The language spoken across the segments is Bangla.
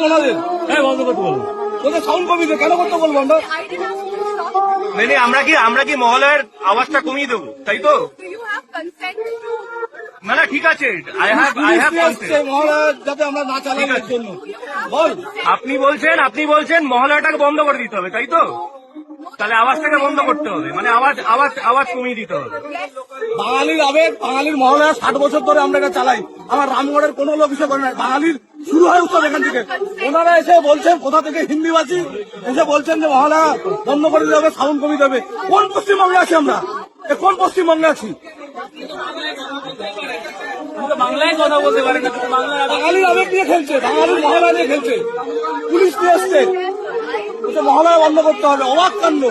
ওনাদের হ্যাঁ বন্ধ করতে বলব ওদের সাউন্ড কমিয়ে কেন করতে বলব আমরা. মানে কি আমরা কি মহলের আওয়াজটা কমিয়ে দেবো? তাই তো? না না ঠিক আছে আই হ্যাভ আই হ্যাভ যাতে আমরা না চালাই জন্য। বল। আপনি বলছেন আপনি বলছেন মহলাটাকে বন্ধ করে দিতে হবে তাই তো? তাহলে আওয়াজটাকে বন্ধ করতে হবে মানে আওয়াজ আওয়াজ আওয়াজ কমিয়ে দিতে হবে। বাঙালির আবেগ বাঙালির মহালয়া ষাট বছর ধরে আমরা এটা চালাই। আমার রামগড়ের কোনো লোক হিসেবে করে নাই বাঙালির শুরু হয় উত্তর এখান থেকে। ওনারা এসে বলছেন কোথা থেকে হিন্দিবাসী এসে বলছেন যে মহালয়া বন্ধ করে দিতে হবে সাউন্ড কমিয়ে দেবে কোন পশ্চিমবঙ্গে আছি আমরা? এ কোন পশ্চিমবঙ্গে আছি? বাংলায় কথা বলতে পারেন না বাঙালির আবেগ নিয়ে খেলছে বাঙালির মহালয়া নিয়ে খেলছে। পুলিশ নিয়ে এসছে। মহালয়া বন্ধ করতে হবে অবাক কাণ্ড।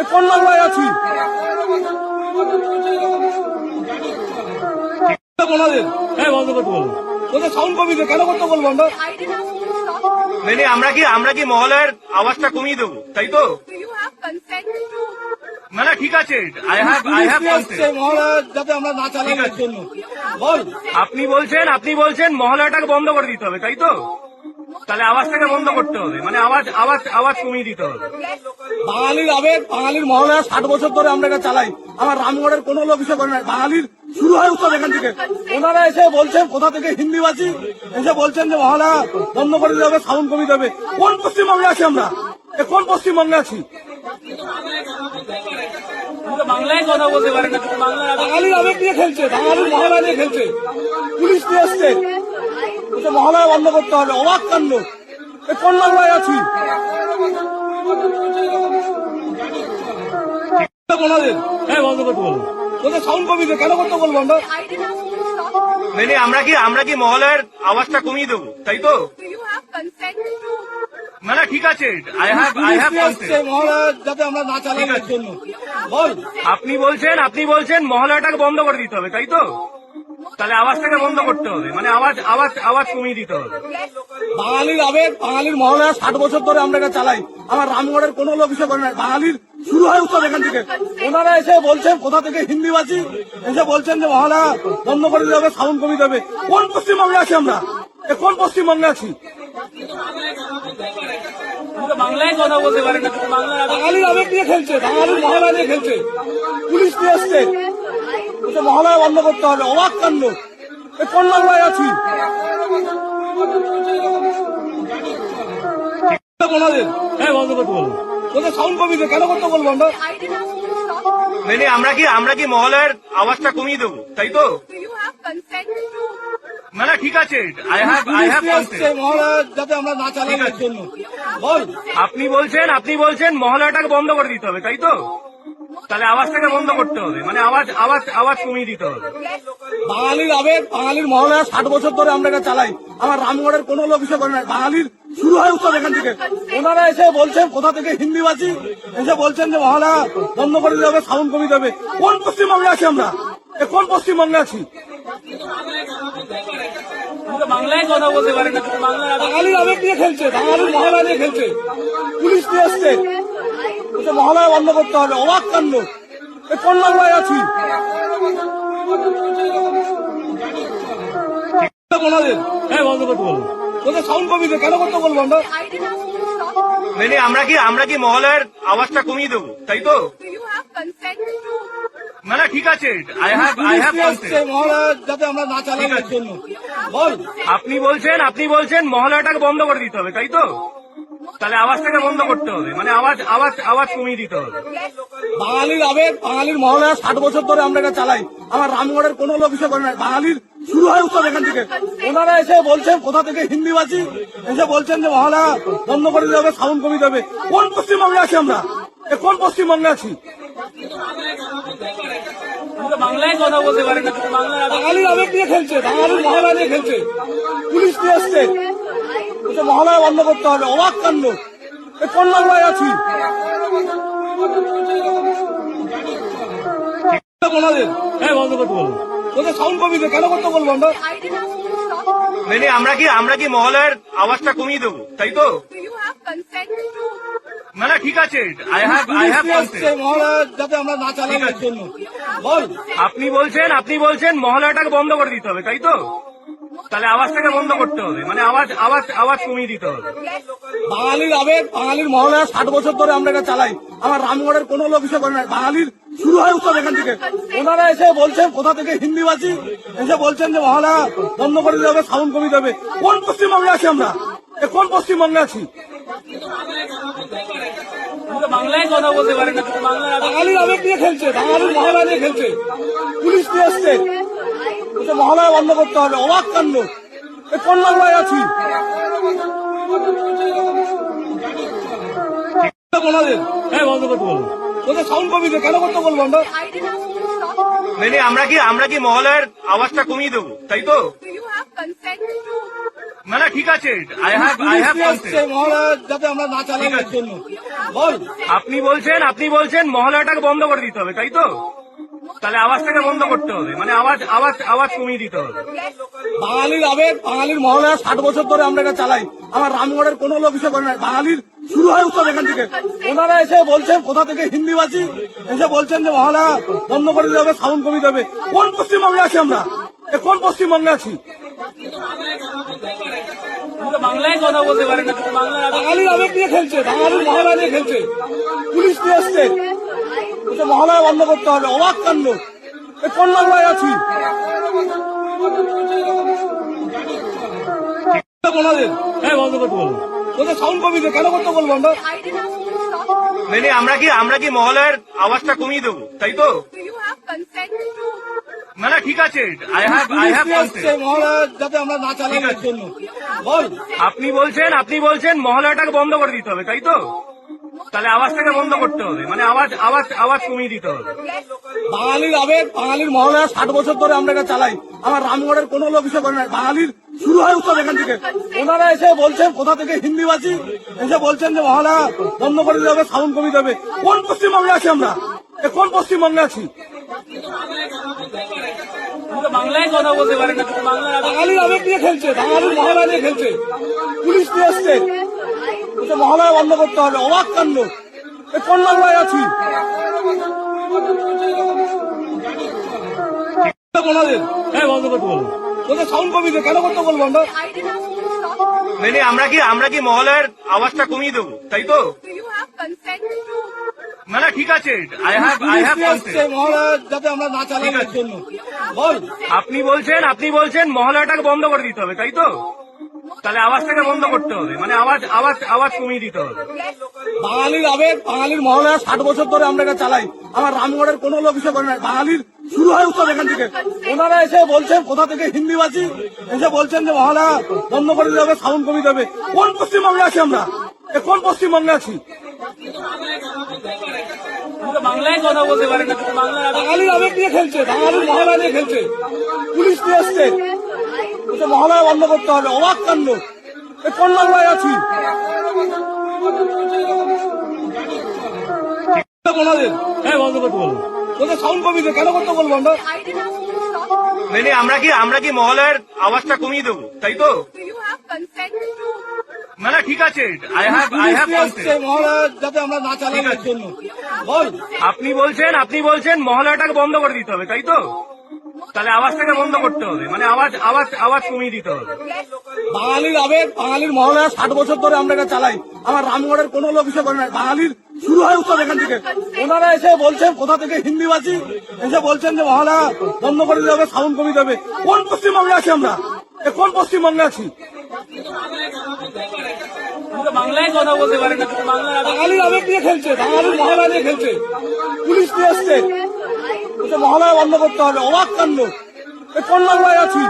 এ কোন বাংলায় আছি? ওনাদের হ্যাঁ বন্ধ করতে বলব ওদের সাউন্ড কমিয়ে কেন করতে বলব আমরা. মানে কি আমরা কি মহলের আওয়াজটা কমিয়ে দেবো? তাই তো? না না ঠিক আছে আই হ্যাভ আই হ্যাভ নিয়ে যাতে আমরা না চালাই জন্য। বল। আপনি বলছেন আপনি বলছেন মহলাটাকে বন্ধ করে দিতে হবে তাই তো? তাহলে আওয়াজটাকে বন্ধ করতে হবে। মানে আওয়াজ আওয়াজ আওয়াজ কমিয়ে দিতে হবে। বাঙালির আবেগ বাঙালির মহালয়া ষাট বছর ধরে আমরা এটা চালাই। আমার রামগড়ের কোনো লোক হিসেবে করে নাই বাঙালির শুরু হয় উৎসব এখান থেকে। ওনারা এসে বলছেন কোথা থেকে হিন্দিবাসী? এসে বলছেন যে মহালয়া বন্ধ করে দিতে হবে সাউন্ড কমিয়ে দেবে। কোন পশ্চিমবঙ্গে আছি আমরা? এ কোন পশ্চিমবঙ্গে আছি? বাংলায় কথা বলতে না আগে বাঙালির আবেগ নিয়ে খেলছে বাঙালির মহালয়া নিয়ে খেলছে। পুলিশ নিয়ে এসছে। বলছে মহালয়া বন্ধ করতে হবে। অবাক কাণ্ড। এ কোন বাংলায় আছি ওনাদের হ্যাঁ বন্ধ করতে বলব। ওদের সাউন্ড কমিয়ে কেন করতে বলব আমরা? I didn't ask you to stop. মানে আমরা কি আমরা কি মহলের আওয়াজটা কমিয়ে দেবো? তাই তো? না না ঠিক আছে। I have I have Mahalaya যাতে আমরা না চালাই জন্য। বল। আপনি বলছেন আপনি বলছেন মহলাটাকে বন্ধ করে দিতে হবে তাই তো? তাহলে আওয়াজটাকে বন্ধ করতে হবে। মানে আওয়াজ আওয়াজ আওয়াজ কমিয়ে দিতে হবে। বাঙালির আবেগ বাঙালির মহালয়া ষাট বছর ধরে আমরা এটা চালাই। আমার রামগড়ের কোনো লোক হিসেবে করে নাই বাঙালির শুরু হয় উৎসব এখান থেকে। ওনারা এসে বলছেন কোথা থেকে হিন্দিবাসী এসে বলছেন যে মহালয়া বন্ধ করে দিতে হবে সাউন্ড কমিয়ে দেবে কোন পশ্চিমবঙ্গে আছি আমরা? এ কোন পশ্চিমবঙ্গে আছি? বাংলায় কথা বলতে পারেন না বাঙালির আবেগ নিয়ে খেলছে বাঙালির মহালয়া নিয়ে খেলছে। পুলিশ নিয়ে এসছে। মহালয়া বন্ধ করতে হবে অবাক কাণ্ড। এ কোন বাংলায় আছি? ওনাদের হ্যাঁ বন্ধ করতে বলব। ওদের সাউন্ড কমিয়ে কেন করতে বলব আমরা? I didn't ask you to stop. মানে আমরা কি আমরা কি মহলের আওয়াজটা কমিয়ে দেবো? তাই তো? না না ঠিক আছে আই হ্যাভ হ্যাভ যাতে আমরা না চালাই জন্য। বল। আপনি বলছেন আপনি বলছেন মহলাটাকে বন্ধ করে দিতে হবে তাই তো? তাহলে আওয়াজটাকে বন্ধ করতে হবে। মানে আওয়াজ আওয়াজ আওয়াজ কমিয়ে দিতে হবে। বাঙালির আবেগ বাঙালির মহালয়া ষাট বছর ধরে আমরা এটা চালাই। আমার রামগড়ের কোনো লোক হিসেবে করে নাই। বাঙালির শুরু হয় উৎসব এখান থেকে। ওনারা এসে বলছেন কোথা থেকে হিন্দিবাসী? এসে বলছেন যে মহালয়া বন্ধ করে দিতে হবে সাউন্ড কমিয়ে দেবে কোন পশ্চিমবঙ্গে আছি আমরা? এ কোন পশ্চিমবঙ্গে আছি? বাংলায় কথা বলতে পারেন না বাঙালির আবেগ নিয়ে খেলছে বাঙালির মহালয়া নিয়ে খেলছে। পুলিশ নিয়ে এসছে মহালয়া বন্ধ করতে হবে অবাক কাণ্ড। এ কোন বাংলায় আছি? ওনাদের হ্যাঁ বন্ধ করতে বলব। ওদের সাউন্ড কমিয়ে কেন করতে বলব আমরা? I didn't ask you to stop. মানে আমরা কি আমরা কি মহলের আওয়াজটা কমিয়ে দেবো? তাই তো? না না ঠিক আছে। আই হ্যাভ হ্যাভ যাতে আমরা না চালাই এর জন্য। বল। আপনি বলছেন আপনি বলছেন মহলাটাকে বন্ধ করে দিতে হবে তাই তো? তাহলে আওয়াজটাকে বন্ধ করতে হবে। মানে আওয়াজ আওয়াজ আওয়াজ কমিয়ে দিতে হবে। বাঙালির আবেগ বাঙালির মহালয়া ষাট বছর ধরে আমরা এটা চালাই। আমার রামগড়ের কোনো লোক হিসেবে করে নাই। বাঙালির শুরু হয় উৎসব এখান থেকে। ওনারা এসে বলছেন কোথা থেকে হিন্দিবাসী? এসে বলছেন যে মহালয়া বন্ধ করে দিতে হবে সাউন্ড কমিয়ে দেবে। কোন পশ্চিমবঙ্গে আছি আমরা? এ কোন পশ্চিমবঙ্গে আছি? বাংলায় কথা বলতে পারেন না বাঙালির আবেগ নিয়ে খেলছে বাঙালির মহালয়া নিয়ে খেলছে। পুলিশ নিয়ে এসছে। বলছে মহালয়া বন্ধ করতে হবে অবাক কাণ্ড। এ কোন বাংলায় আছি? ওনাদের হ্যাঁ বন্ধ করতে বলব ওদের সাউন্ড কমিয়ে কেন করতে বলব আমরা? I didn't ask you to stop. মানে আমরা কি আমরা কি মহলের আওয়াজটা কমিয়ে দেবো? তাই তো? না না ঠিক আছে। I have I police have নিয়ে এসছে মহালয়া যাতে আমরা না চালাই জন্য। বল। আপনি বলছেন আপনি বলছেন মহলাটাকে বন্ধ করে দিতে হবে তাই তো? তাহলে আওয়াজটাকে বন্ধ করতে হবে। মানে আওয়াজ আওয়াজ আওয়াজ কমিয়ে দিতে হবে। বাঙালির আবেগ বাঙালির মহলায় ষাট বছর ধরে আমরা এটা চালাই। আমার রামগড়ের কোনো লোক এসে করে না বাঙালির শুরু হয় উৎসব এখান থেকে। ওনারা এসে বলছেন কোথা থেকে হিন্দিবাসী এসে বলছেন যে মহলা বন্ধ করে দিতে হবে সাউন্ড কমিয়ে দেবে। কোন পশ্চিমবঙ্গে আছি আমরা? এ কোন পশ্চিমবঙ্গে আছি? বাংলায় কথা বলতে না আবেগ বাঙালির আবেগ নিয়ে খেলছে বাঙালির মহলা নিয়ে খেলছে। পুলিশ নিয়ে বলছে মহলায় বন্ধ করতে হবে অবাক কাণ্ড। এ কোন বাংলায় আছি ওনাদের হ্যাঁ বন্ধ করতে বলুন ওদের সাউন্ড কমিয়ে কেন করতে বলব আমরা? I didn't ask you to stop. মানে আমরা কি আমরা কি মহলার আওয়াজটা কমিয়ে দেবো? তাই তো? Do you have consent to? না না ঠিক আছে আই হ্যাভ হ্যাভ যাতে আমরা না চালাই জন্য। বল। আপনি বলছেন আপনি বলছেন মহলাটাকে বন্ধ করে দিতে হবে তাই তো? তাহলে আওয়াজটাকে বন্ধ করতে হবে। মানে আওয়াজ আওয়াজ আওয়াজ কমিয়ে দিতে হবে। বাঙালির আবেগ বাঙালির মহলায় ষাট বছর ধরে আমরা এটা চালাই। আমার রামগড়ের কোনো লোক এসে করে না বাঙালির শুরু হয় উৎসব এখান থেকে। ওনারা এসে বলছেন কোথা থেকে হিন্দি হিন্দিবাসী এসে বলছেন যে মহলা বন্ধ করে দিতে হবে সাউন্ড কমিয়ে দেবে। কোন পশ্চিমবঙ্গে আছি আমরা? এ কোন পশ্চিমবঙ্গে আছি? বাংলায় কথা বলতে পারেন না বাঙালির আবেগ নিয়ে খেলছে বাঙালির মহলা নিয়ে খেলছে। পুলিশ নিয়ে এসছে। মহলায় বন্ধ করতে হবে অবাক কাণ্ড। এ কোন বাংলায় আছি? ওনাদের হ্যাঁ বন্ধ করতে বলুন ওদের সাউন্ড কমিয়ে কেন করতে বলব আমরা. মানে কি আমরা কি মহলার আওয়াজটা কমিয়ে দেবো? তাই তো? না না ঠিক আছে। আই হ্যাভ হ্যাভ যাতে আমরা না চালাই জন্য। বল। আপনি বলছেন আপনি বলছেন মহলাটাকে বন্ধ করে দিতে হবে তাই তো? তাহলে আওয়াজটাকে বন্ধ করতে হবে। মানে আওয়াজ আওয়াজ আওয়াজ কমিয়ে দিতে হবে। বাঙালির আবেগ বাঙালির মহলায় ষাট বছর ধরে আমরা এটা চালাই। আমার রামগড়ের কোনো লোক এসে করে না বাঙালির শুরু হয় উৎসব এখান থেকে। ওনারা এসে বলছেন কোথা থেকে? হিন্দিবাসী এসে বলছেন যে মহলা বন্ধ করে দিতে হবে সাউন্ড কমিয়ে দেবে কোন পশ্চিমবঙ্গে আছি আমরা? এ কোন পশ্চিমবঙ্গে আছি? বাংলায় কথা বলতে না আবেগ বাঙালির আবেগ নিয়ে খেলছে বাঙালির মহলা নিয়ে খেলছে। পুলিশ নিয়ে বলছে মহলায় বন্ধ করতে হবে অবাক কাণ্ড। এ কোন বাংলায় আছি। ওনাদের হ্যাঁ বন্ধ করতে সাউন্ড কমিয়ে কেন করতে বলব আমরা. মানে আমরা কি আমরা কি আওয়াজটা কমিয়ে দেবো? তাই তো? না না ঠিক আছে। আই হ্যাভ হ্যাভ যাতে আমরা না চালাই জন্য। বল। আপনি বলছেন আপনি বলছেন মহলাটাকে বন্ধ করে দিতে হবে তাই তো? তাহলে আওয়াজটাকে বন্ধ করতে হবে। মানে আওয়াজ আওয়াজ আওয়াজ কমিয়ে দিতে হবে। বাঙালির আবেগ বাঙালির মহলায় ষাট বছর ধরে আমরা এটা চালাই। আমার রামগড়ের কোনো লোক এসে করে না বাঙালির শুরু হয় উৎসব এখান থেকে। ওনারা এসে বলছেন কোথা থেকে হিন্দিবাসী এসে বলছেন যে মহলা বন্ধ করে দিতে হবে সাউন্ড কমিয়ে দেবে কোন পশ্চিমবঙ্গে আছি আমরা? এ কোন পশ্চিমবঙ্গে আছি? বাংলায় কথা বলতে পারে না বাঙালির আবেগ নিয়ে খেলছে বাঙালির মহলা নিয়ে খেলছে। পুলিশ নিয়ে বলছে মহলায় বন্ধ করতে হবে অবাক কাণ্ড। কোন বাংলায় আছি। ওনাদের হ্যাঁ বন্ধ করতে বলুন। ওদের সাউন্ড কমিয়ে কেন করতে বলব আমরা? I didn't ask you to stop. মানে আমরা কি আমরা কি মহলার আওয়াজটা কমিয়ে দেবো? তাই তো? না না ঠিক আছে আই হ্যাভ আই হ্যাভ নিয়ে এসছে মহলা যাতে আমরা না চালাই জন্য। বল। আপনি বলছেন আপনি বলছেন মহলাটাকে বন্ধ করে দিতে হবে তাই তো? তাহলে আওয়াজটাকে বন্ধ করতে হবে। মানে আওয়াজ আওয়াজ আওয়াজ কমিয়ে দিতে হবে। বাঙালির আবেগ বাঙালির মহলায় ষাট বছর ধরে আমরা এটা চালাই। আমার রামগড়ের কোনো লোক এসে করে না বাঙালির শুরু হয় উৎসব এখান থেকে। ওনারা এসে বলছেন কোথা থেকে হিন্দিবাসী এসে বলছেন যে মহলা বন্ধ করে দিতে হবে সাউন্ড কমিয়ে দেবে কোন পশ্চিমবঙ্গে আছি আমরা? এ কোন পশ্চিমবঙ্গে আছি? বাংলায় কথা বলতে পারেন না বাঙালির আবেগ নিয়ে খেলছে বাঙালির মহলা নিয়ে খেলছে। পুলিশ নিয়ে এসছে। বলছে মহলায় বন্ধ করতে হবে অবাক কাণ্ড। কোন বাংলায় আছি?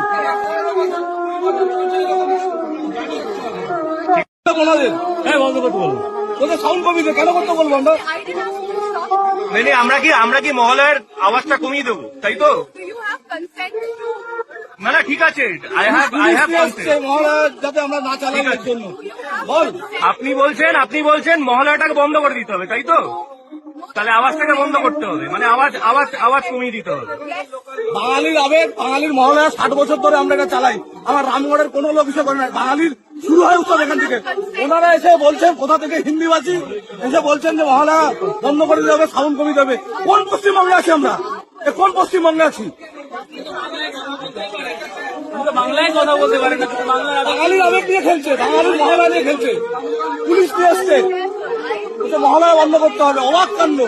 ওনাদের হ্যাঁ বন্ধ করতে বলুন ওদের সাউন্ড কমিয়ে কেন করতে বলব আমরা. মানে কি আমরা কি মহলার আওয়াজটা কমিয়ে দেবো? তাই তো? Do you have consent to? না না ঠিক আছে আই হ্যাভ হ্যাভ যাতে আমরা না চালাই এর জন্য। বল। আপনি বলছেন আপনি বলছেন মহলাটাকে বন্ধ করে দিতে হবে তাই তো? তাহলে আওয়াজটাকে বন্ধ করতে হবে। মানে আওয়াজ আওয়াজ আওয়াজ কমিয়ে দিতে হবে। বাঙালির আবেগ বাঙালির মহলায় ষাট বছর ধরে আমরা এটা চালাই। আমার রামগড়ের কোনো লোক এসে করে না বাঙালির শুরু হয় উৎসব এখান থেকে। ওনারা এসে বলছেন কোথা থেকে হিন্দি হিন্দিবাসী? এসে বলছেন যে মহলা বন্ধ করে দিতে হবে সাউন্ড কমিয়ে দেবে কোন পশ্চিমবঙ্গে আছি আমরা? এ কোন পশ্চিমবঙ্গে আছি? বাংলায় কথা বলতে পারেন না। বাঙালির আবেগ নিয়ে খেলছে বাঙালির মহলা নিয়ে খেলছে। পুলিশ নিয়ে বলছে মহলায় বন্ধ করতে হবে অবাক কাণ্ড।